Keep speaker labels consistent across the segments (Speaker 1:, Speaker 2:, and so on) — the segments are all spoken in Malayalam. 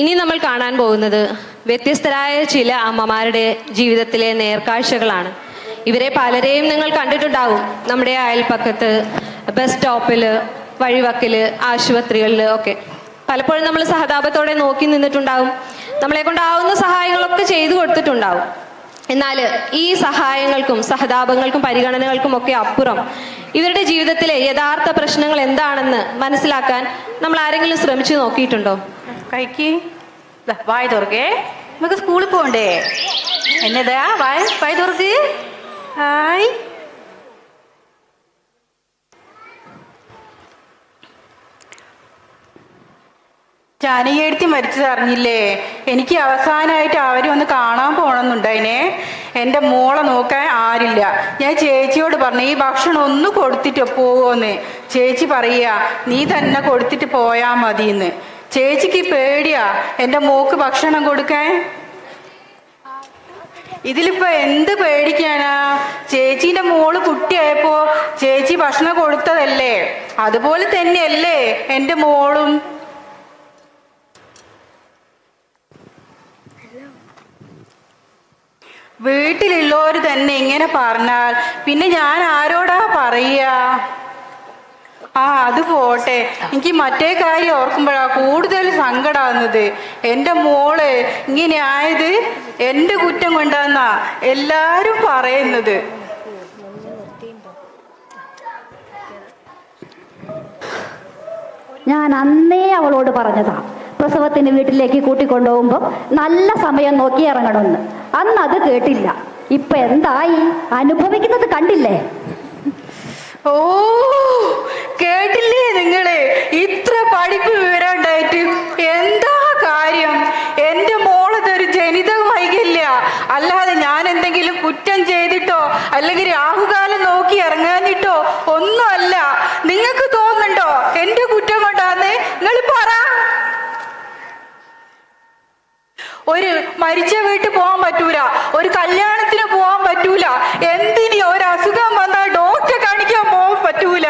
Speaker 1: ഇനി നമ്മൾ കാണാൻ പോകുന്നത് വ്യത്യസ്തരായ ചില അമ്മമാരുടെ ജീവിതത്തിലെ നേർക്കാഴ്ചകളാണ്. ഇവരെ പലരെയും നിങ്ങൾ കണ്ടിട്ടുണ്ടാവും. നമ്മുടെ അയൽപ്പക്കത്ത് ബസ് സ്റ്റോപ്പിൽ വഴിവക്കിൽ ആശുപത്രികളിൽ ഒക്കെ. പലപ്പോഴും നമ്മൾ സഹതാപത്തോടെ നോക്കി നിന്നിട്ടുണ്ടാവും. നമ്മളെ കൊണ്ടാവുന്ന സഹായങ്ങളൊക്കെ ചെയ്തു കൊടുത്തിട്ടുണ്ടാവും. എന്നാൽ ഈ സഹായങ്ങൾക്കും സഹതാപങ്ങൾക്കും പരിഗണനകൾക്കും ഒക്കെ അപ്പുറം ഇവരുടെ ജീവിതത്തിലെ യഥാർത്ഥ പ്രശ്നങ്ങൾ എന്താണെന്ന് മനസ്സിലാക്കാൻ നമ്മൾ ആരെങ്കിലും ശ്രമിച്ചു നോക്കിയിട്ടുണ്ടോ?
Speaker 2: കഴിക്ക് വായ തുറക്കേ. നമുക്ക് സ്കൂളിൽ പോകണ്ടേ എന്നതാ വായ് വായ് തുറക്ക്. ഹായ്. ജാനകിയെടുത്തി മരിച്ചത് അറിഞ്ഞില്ലേ? എനിക്ക് അവസാനമായിട്ട് അവരെ ഒന്ന് കാണാൻ പോണമെന്നുണ്ടായിനെ എന്റെ മോളെ നോക്കാൻ ആരില്ല. ഞാൻ ചേച്ചിയോട് പറഞ്ഞു ഈ ഭക്ഷണം ഒന്ന് കൊടുത്തിട്ട് പോവോന്ന്. ചേച്ചി പറയുക നീ തന്നെ കൊടുത്തിട്ട് പോയാൽ മതിയെന്ന് ചേച്ചിക്ക് പേടിയാ. എന്റെ മോക്ക് ഭക്ഷണം കൊടുക്കാൻ. ഇതിലിപ്പോ എന്ത് പേടിക്കാനാ? ചേച്ചീന്റെ മോൾ കുട്ടിയായപ്പോ ചേച്ചി ഭക്ഷണം കൊടുത്തതല്ലേ? അതുപോലെ തന്നെയല്ലേ എന്റെ മോളും. വീട്ടിലുള്ളവര് തന്നെ ഇങ്ങനെ പറഞ്ഞാൽ പിന്നെ ഞാൻ ആരോടാ പറയാ? ആ അത് പോട്ടെ. എനിക്ക് മറ്റേ കാര്യം ഓർക്കുമ്പോഴാ കൂടുതൽ സങ്കടാവുന്നത്. എന്റെ മോൾ ഇങ്ങനെ ആയത് എന്റെ കുറ്റം കൊണ്ടാന്നാ എല്ലാരും പറയുന്നത്.
Speaker 3: ഞാൻ അന്നേ അവളോട് പറഞ്ഞതാ പ്രസവത്തിന് വീട്ടിലേക്ക് കൂട്ടിക്കൊണ്ടുപോകുമ്പോൾ നല്ല സമയം നോക്കി ഇറങ്ങണമെന്ന്. അന്ന് അത് കേട്ടില്ല. ഇപ്പൊ എന്തായി? അനുഭവിക്കുന്നത് കണ്ടില്ലേ?
Speaker 2: ഓ കേട്ടില്ലേ നിങ്ങൾ? ഇത്ര പഠിപ്പ് വിവരമുണ്ടായിട്ട്. എന്താ കാര്യം? എന്റെ മോളതൊരു ജനിതക വൈകല്യ. അല്ലാതെ ഞാൻ എന്തെങ്കിലും കുറ്റം ചെയ്തിട്ടോ അല്ലെങ്കിൽ രാഹുകാലം നോക്കി ഇറങ്ങാനിട്ടോ ഒന്നുമല്ല. നിങ്ങൾക്ക് തോന്നുന്നുണ്ടോ? എന്റെ കുറ്റം കൊണ്ടാന്ന്? നിങ്ങൾ പറ. ഒരു മരിച്ച വീട്ടിൽ പോകാൻ പറ്റൂല. ഒരു കല്യാണത്തിന് പോകാൻ പറ്റൂല. എന്തിനി ഒരു അസുഖം വന്നാൽ ഡോക്ടറെ കാണിക്കാൻ പോകാൻ പറ്റൂല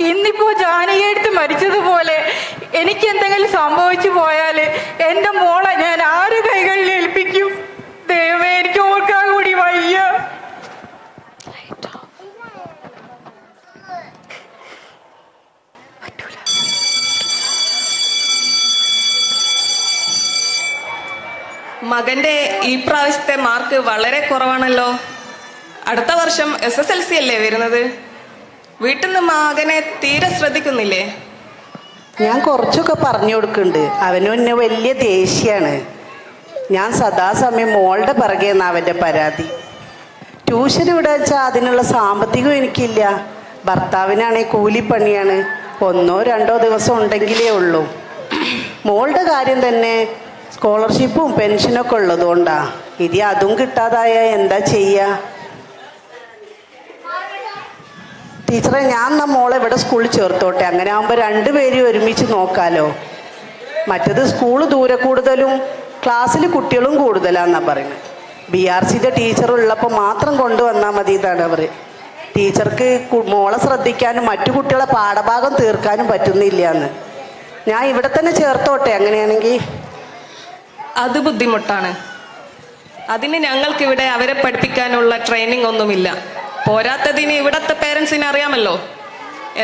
Speaker 2: ഇന്നിപ്പോ ജാനകിയെടുത്ത് മരിച്ചതുപോലെ എനിക്ക് എന്തെങ്കിലും സംഭവിച്ചു പോയാൽ എന്റെ മോളെ ഞാൻ ആര് കൈകളിൽ ഏൽപ്പിക്കും? ദൈവമേ എനിക്ക് ഓർക്കാൻ കൂടി വയ്യ.
Speaker 4: മകന്റെ ഈ പ്രാവശ്യത്തെ മാർക്ക് വളരെ കുറവാണല്ലോ. അടുത്ത വർഷം എസ് എസ് എൽ സി അല്ലേ വരുന്നത്? വീട്ടിൽ നിന്ന് മകനെ തീരെ ശ്രദ്ധിക്കുന്നില്ലേ?
Speaker 5: ഞാൻ കുറച്ചൊക്കെ പറഞ്ഞു കൊടുക്കുന്നുണ്ട്. അവനും എന്നെ വലിയ ദേഷ്യാണ് ഞാൻ സദാസമയം മോളുടെ പിറകെയെന്ന് അവന്റെ പരാതി. ട്യൂഷൻ ഇവിടെ വെച്ചാൽ അതിനുള്ള സാമ്പത്തികം എനിക്കില്ല. ഭർത്താവിനാണെങ്കിൽ കൂലിപ്പണിയാണ്. ഒന്നോ രണ്ടോ ദിവസം ഉണ്ടെങ്കിലേ ഉള്ളൂ. മോളുടെ കാര്യം തന്നെ സ്കോളർഷിപ്പും പെൻഷനൊക്കെ ഉള്ളതുകൊണ്ടാണ് ഇനി അതും കിട്ടാതായ എന്താ ചെയ്യുക ടീച്ചറെ ഞാൻ എന്നാ മോളെ ഇവിടെ സ്കൂളിൽ ചേർത്തോട്ടെ. അങ്ങനെ ആകുമ്പോൾ രണ്ടുപേരും ഒരുമിച്ച് നോക്കാലോ. മറ്റത് സ്കൂൾ ദൂരെ കൂടുതലും ക്ലാസ്സിൽ കുട്ടികളും കൂടുതലാന്നാ പറയുന്നത് ബി ആർ സിയുടെ ടീച്ചർ ഉള്ളപ്പോൾ മാത്രം കൊണ്ടുവന്നാൽ മതി എന്നാണ് അവർ ടീച്ചർക്ക് മോളെ ശ്രദ്ധിക്കാനും മറ്റു കുട്ടികളെ പാഠഭാഗം തീർക്കാനും പറ്റുന്നില്ല എന്ന് ഞാൻ ഇവിടെ തന്നെ ചേർത്തോട്ടെ അങ്ങനെയാണെങ്കിൽ
Speaker 4: അത് ബുദ്ധിമുട്ടാണ്. അതിന് ഞങ്ങൾക്കിവിടെ അവരെ പഠിപ്പിക്കാനുള്ള ട്രെയിനിങ് ഒന്നുമില്ല. പോരാത്തതിന് ഇവിടത്തെ പേരൻസിന് അറിയാമല്ലോ.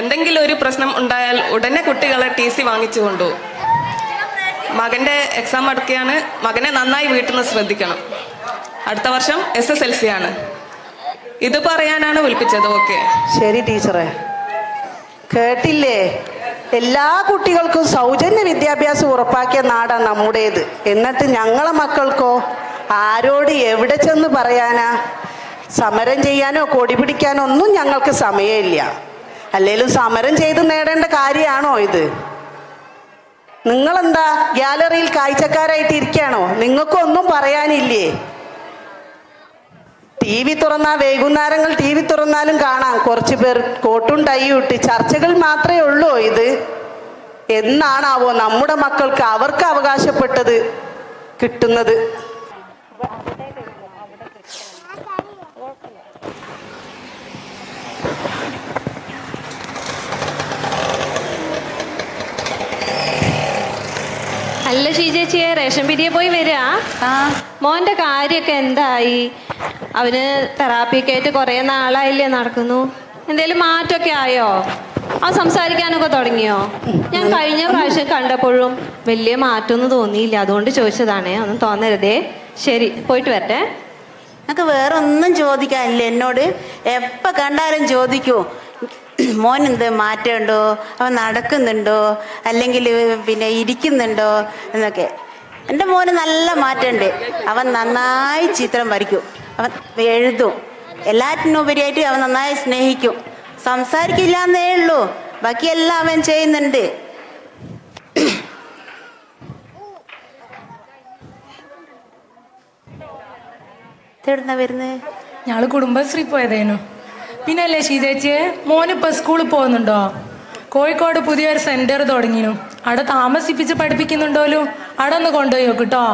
Speaker 4: എന്തെങ്കിലും ഒരു പ്രശ്നം ഉണ്ടായാൽ ഉടനെ കുട്ടികളെ ടി സി വാങ്ങിച്ചു കൊണ്ടുപോകും മകന്റെ എക്സാം അടുക്കുകയാണ് മകനെ നന്നായി വീട്ടിൽ നിന്ന് ശ്രദ്ധിക്കണം. അടുത്ത വർഷം എസ് എസ് എൽ സി ആണ്. ഇത് പറയാനാണ് വിളിപ്പിച്ചത്. ഓക്കെ
Speaker 5: ശരി ടീച്ചറെ. കേട്ടില്ലേ? എല്ലാ കുട്ടികൾക്കും സൗജന്യ വിദ്യാഭ്യാസം ഉറപ്പാക്കിയ നാടാണ് നമ്മുടേത്. എന്നിട്ട് ഞങ്ങളെ മക്കൾക്കോ? ആരോട് എവിടെ ചെന്ന് പറയാനാ? സമരം ചെയ്യാനോ കൊടി പിടിക്കാനോ ഒന്നും ഞങ്ങൾക്ക് സമയമില്ല. അല്ലെങ്കിലും സമരം ചെയ്ത് നേടേണ്ട കാര്യമാണോ ഇത്? നിങ്ങളെന്താ ഗ്യാലറിയിൽ കാഴ്ചക്കാരായിട്ട് ഇരിക്കുകയാണോ? നിങ്ങൾക്കൊന്നും പറയാനില്ലേ? ടി വി തുറന്നാൽ വൈകുന്നേരങ്ങൾ ടി വി തുറന്നാലും കാണാം. കുറച്ച് പേർ കോട്ടും ടൈയും ഇട്ട് ചർച്ചകൾ മാത്രമേ ഉള്ളൂ ഇത്. എന്നാണാവോ നമ്മുടെ മക്കൾക്ക് അവർക്ക് അവകാശപ്പെട്ടത് കിട്ടുന്നത്?
Speaker 1: അല്ല ഷീജേച്ചിയെ റേഷൻ പിരിയെ പോയി വരിക മോന്റെ കാര്യമൊക്കെ എന്തായി? അവന് തെറാപ്പിയൊക്കെ ആയിട്ട് കുറെ നാളായില്ലേ നടക്കുന്നു. എന്തേലും മാറ്റൊക്കെ ആയോ? ആ സംസാരിക്കാനൊക്കെ തുടങ്ങിയോ? ഞാൻ കഴിഞ്ഞ പ്രാവശ്യം കണ്ടപ്പോഴും വലിയ മാറ്റമൊന്നും തോന്നിയില്ല. അതുകൊണ്ട് ചോദിച്ചതാണേ ഒന്നും തോന്നരുതേ. ശരി പോയിട്ട് വരട്ടെ.
Speaker 6: നമുക്ക് വേറെ ഒന്നും ചോദിക്കാനില്ല എന്നോട്. എപ്പ കണ്ടാലും ചോദിക്കൂ. മോൻ എന്ത് മാറ്റമുണ്ടോ? അവൻ നടക്കുന്നുണ്ടോ? അല്ലെങ്കിൽ പിന്നെ ഇരിക്കുന്നുണ്ടോ? എന്നൊക്കെ. എന്റെ മോന് നല്ല മാറ്റമുണ്ട്. അവൻ നന്നായി ചിത്രം വരയ്ക്കും. അവൻ എഴുതും. എല്ലാറ്റിനും ഉപരിയായിട്ട് അവൻ നന്നായി സ്നേഹിക്കും. സംസാരിക്കില്ല എന്നേ ഉള്ളൂ. ബാക്കിയെല്ലാം അവൻ ചെയ്യുന്നുണ്ട്. വരുന്നേ
Speaker 7: ഞങ്ങൾ കുടുംബശ്രീ പോയതേനു. പിന്നെ അല്ലേ ശീതേച്ചിയെ? മോനിപ്പോ സ്കൂളിൽ പോകുന്നുണ്ടോ? കോഴിക്കോട് പുതിയൊരു സെന്റർ തുടങ്ങിനു. അവിടെ താമസിപ്പിച്ച് പഠിപ്പിക്കുന്നുണ്ടോലും? അവിടെ ഒന്ന് കൊണ്ടുപോയി നോക്കിട്ടോ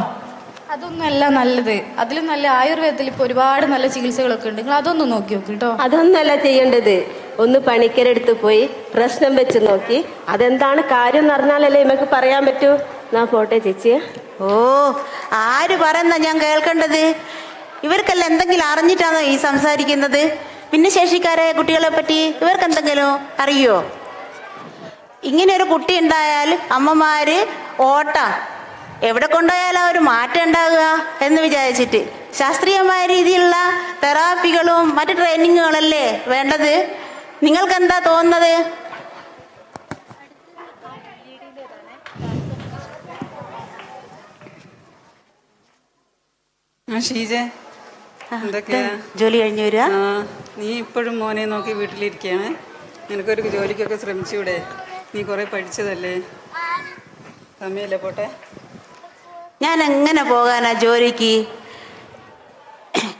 Speaker 8: അതൊന്നല്ല നല്ലത്. അതിലും നല്ല ആയുർവേദത്തിൽ ഇപ്പൊ ഒരുപാട് നല്ല ചികിത്സകളൊക്കെ ഉണ്ട്. നിങ്ങൾ അതൊന്ന് നോക്കി നോക്കി കേട്ടോ
Speaker 9: അതൊന്നല്ല ചെയ്യേണ്ടത്. ഒന്ന് പണിക്കരെടുത്ത് പോയി പ്രശ്നം വെച്ച് നോക്കി. അതെന്താണ് കാര്യം എന്ന് അറിഞ്ഞാലല്ലേ നമുക്ക് പറയാൻ പറ്റൂ. നാ പോട്ടെ ചേച്ചി
Speaker 6: ഓ ആര് പറയുന്ന ഞാൻ കേൾക്കേണ്ടത്? ഇവർക്കെല്ലാം എന്തെങ്കിലും അറിഞ്ഞിട്ടാണോ ഈ സംസാരിക്കുന്നത്? ഭിന്നശേഷിക്കാരായ കുട്ടികളെ പറ്റി ഇവർക്ക് എന്തെങ്കിലും അറിയോ? ഇങ്ങനെ ഒരു കുട്ടി ഉണ്ടായാൽ അമ്മമാര് ഓട്ട. എവിടെ കൊണ്ടുപോയാലും ഒരു മാറ്റം ഉണ്ടാകുക എന്ന് വിചാരിച്ചിട്ട്. ശാസ്ത്രീയമായ രീതിയിലുള്ള തെറാപ്പികളും മറ്റു ട്രെയിനിങ്ങുകളല്ലേ വേണ്ടത്? നിങ്ങൾക്ക് എന്താ തോന്നുന്നത്
Speaker 10: ഷീജ.
Speaker 6: ജോലി കഴിഞ്ഞു വരിക.
Speaker 10: നീ ഇപ്പോഴും മോനെ നോക്കി വീട്ടിലിരിക്കുകയാണ് നിനക്കൊരു ജോലിക്കൊക്കെ ശ്രമിച്ചൂടെ. നീ കുറെ പഠിച്ചതല്ലേ? സമയല്ലേ പോട്ടെ.
Speaker 6: ഞാൻ എങ്ങനെ പോകാനാ ജോലിക്ക്?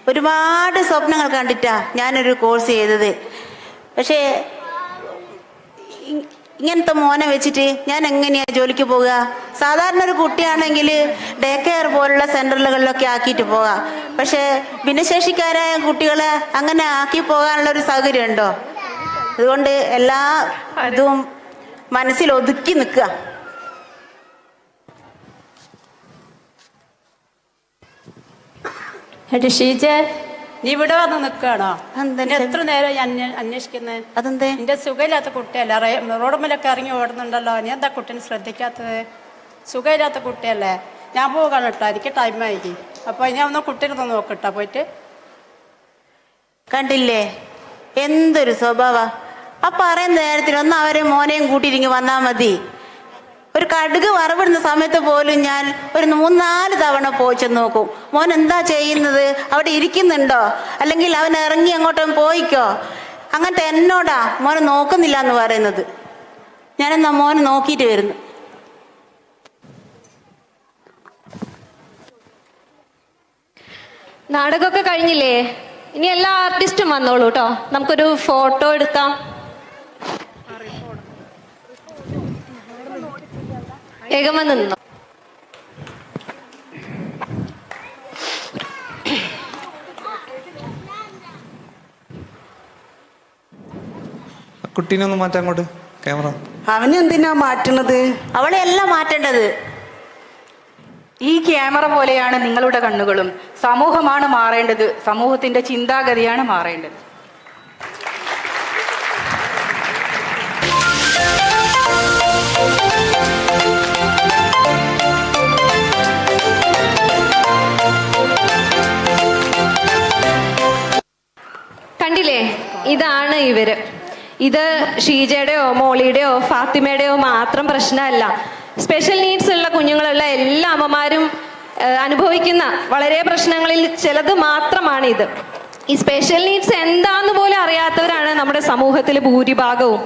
Speaker 6: ഒരുപാട് സ്വപ്നങ്ങൾ കണ്ടിട്ടാ ഞാനൊരു കോഴ്സ് ചെയ്തത്. പക്ഷേ ഇങ്ങനത്തെ മോനെ വെച്ചിട്ട് ഞാൻ എങ്ങനെയാ ജോലിക്ക് പോകുക സാധാരണ ഒരു കുട്ടിയാണെങ്കിൽ ഡേ കെയർ പോലുള്ള സെന്ററുകളിലൊക്കെ ആക്കിയിട്ട് പോകാം പക്ഷേ ഭിന്നശേഷിക്കാരായ കുട്ടികളെ അങ്ങനെ ആക്കി പോകാനുള്ള ഒരു സൗകര്യം ഉണ്ടോ അതുകൊണ്ട് എല്ലാ ഇതും മനസ്സിൽ ഒതുക്കി നിൽക്കുക.
Speaker 11: നീ ഇവിടെ വന്ന് നിൽക്കുകയാണോ? എത്ര നേരം ഞാൻ അന്വേഷിക്കുന്നത്
Speaker 6: അതെന്തേ?
Speaker 11: എന്റെ സുഖമില്ലാത്ത കുട്ടിയല്ല? റോഡുമ്മലൊക്കെ ഇറങ്ങി ഓടുന്നുണ്ടല്ലോ. നീ എന്താ കുട്ടീനെ ശ്രദ്ധിക്കാത്തത്? സുഖമില്ലാത്ത കുട്ടിയല്ലേ? ഞാൻ പോകാൻ കേട്ടോ എനിക്ക് ടൈമായി അപ്പൊ ഞാൻ ഒന്ന് നോക്കട്ടോ പോയിട്ട്.
Speaker 6: കണ്ടില്ലേ? എന്തൊരു സ്വഭാവ. ആ പറയുന്ന നേരത്തിൽ ഒന്ന് അവരെ മോനെയും കൂട്ടിയിരിക്കും വന്നാ മതി. ഒരു കടുക് വറവിടുന്ന സമയത്ത് പോലും ഞാൻ ഒരു മൂന്നാൽ തവണ പോയി നോക്കും. മോൻ എന്താ ചെയ്യുന്നത്? അവിടെ ഇരിക്കുന്നുണ്ടോ? അല്ലെങ്കിൽ അവൻ ഇറങ്ങി അങ്ങോട്ടും പോയിക്കോ? അങ്ങനത്തെ എന്നോടാ മോനെ നോക്കുന്നില്ല എന്ന് പറയുന്നത്. ഞാനെന്നാ മോനെ നോക്കിയിട്ട് വരുന്നു.
Speaker 1: നാടകമൊക്കെ കഴിഞ്ഞില്ലേ? ഇനി എല്ലാ ആർട്ടിസ്റ്റും വന്നോളൂ കേട്ടോ നമുക്കൊരു ഫോട്ടോ എടുക്കാം. വേഗം വന്ന് നിന്നോ?
Speaker 12: കുട്ടീനെ ഒന്ന് മാറ്റാൻ അങ്ങോട്ട് ക്യാമറ.
Speaker 5: അവനെന്തിനാ മാറ്റണത്?
Speaker 6: അവളെല്ലാം മാറ്റേണ്ടത്.
Speaker 2: ഈ ക്യാമറ പോലെയാണ് നിങ്ങളുടെ കണ്ണുകളും. സമൂഹമാണ് മാറേണ്ടത്. സമൂഹത്തിന്റെ ചിന്താഗതിയാണ് മാറേണ്ടത്.
Speaker 1: കണ്ടില്ലേ? ഇതാണ് ഇവർ. ഇത് ഷീജയുടെയോ മോളിയുടെയോ ഫാത്തിമയുടെയോ മാത്രം പ്രശ്നമല്ല. സ്പെഷ്യൽ നീഡ്സ് ഉള്ള കുഞ്ഞുങ്ങളുള്ള എല്ലാ അമ്മമാരും അനുഭവിക്കുന്ന വളരെ പ്രശ്നങ്ങളിൽ ചിലത് മാത്രമാണ് ഇത് ഈ സ്പെഷ്യൽ നീഡ്സ് എന്താന്ന് പോലും അറിയാത്തവരാണ് നമ്മുടെ സമൂഹത്തിൽ ഭൂരിഭാഗവും.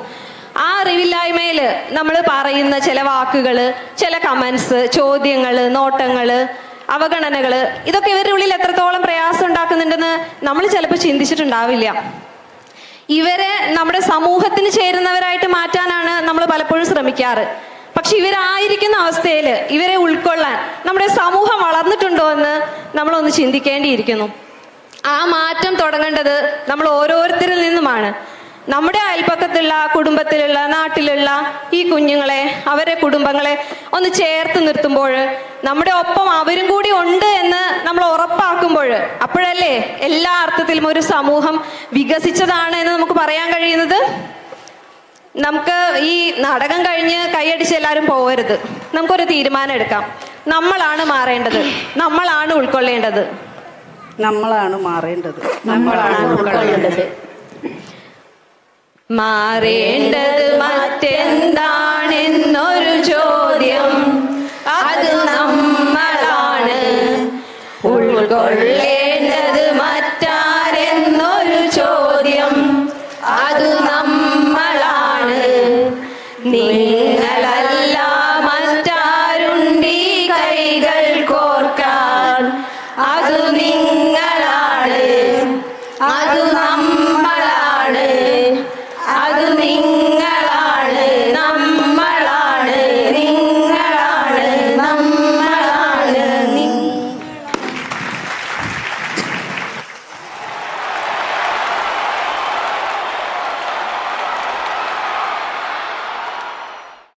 Speaker 1: ആ അറിവില്ലായ്മയിൽ നമ്മൾ പറയുന്ന ചില വാക്കുകൾ ചില കമൻസ് ചോദ്യങ്ങൾ നോട്ടങ്ങൾ അവഗണനകൾ ഇതൊക്കെ ഇവരുടെ ഉള്ളിൽ എത്രത്തോളം പ്രയാസം ഉണ്ടാക്കുന്നുണ്ടെന്ന് നമ്മൾ ചിലപ്പോൾ ചിന്തിച്ചിട്ടുണ്ടാവില്ല. ഇവരെ നമ്മുടെ സമൂഹത്തിന് ചേരുന്നവരായിട്ട് മാറ്റാനാണ് നമ്മൾ പലപ്പോഴും ശ്രമിക്കാറ്. പക്ഷെ ഇവരായിരിക്കുന്ന അവസ്ഥയിൽ ഇവരെ ഉൾക്കൊള്ളാൻ നമ്മുടെ സമൂഹം വളർന്നിട്ടുണ്ടോ എന്ന് നമ്മളൊന്ന് ചിന്തിക്കേണ്ടിയിരിക്കുന്നു. ആ മാറ്റം തുടങ്ങേണ്ടത് നമ്മൾ ഓരോരുത്തരിൽ നിന്നുമാണ്. നമ്മുടെ അയൽപ്പക്കത്തുള്ള കുടുംബത്തിലുള്ള നാട്ടിലുള്ള ഈ കുഞ്ഞുങ്ങളെ അവരെ കുടുംബങ്ങളെ ഒന്ന് ചേർത്ത് നിർത്തുമ്പോൾ നമ്മുടെ ഒപ്പം അവരും കൂടി ഉണ്ട് എന്ന് നമ്മൾ ഉറപ്പാക്കുമ്പോൾ അപ്പോഴല്ലേ എല്ലാ അർത്ഥത്തിലും ഒരു സമൂഹം വികസിച്ചതാണ് എന്ന് നമുക്ക് പറയാൻ കഴിയുന്നത്? നമുക്ക് ഈ നാടകം കഴിഞ്ഞ് കൈയടിച്ച് എല്ലാവരും പോകരുത് നമുക്കൊരു തീരുമാനം എടുക്കാം. നമ്മളാണ് മാറേണ്ടത്. നമ്മളാണ് ഉൾക്കൊള്ളേണ്ടത്.
Speaker 5: നമ്മളാണ് മാറേണ്ടത്.
Speaker 9: നമ്മളാണ് ഉൾക്കൊള്ളേണ്ടത്.
Speaker 1: മാറേണ്ടത് മറ്റെന്താണെന്നൊരു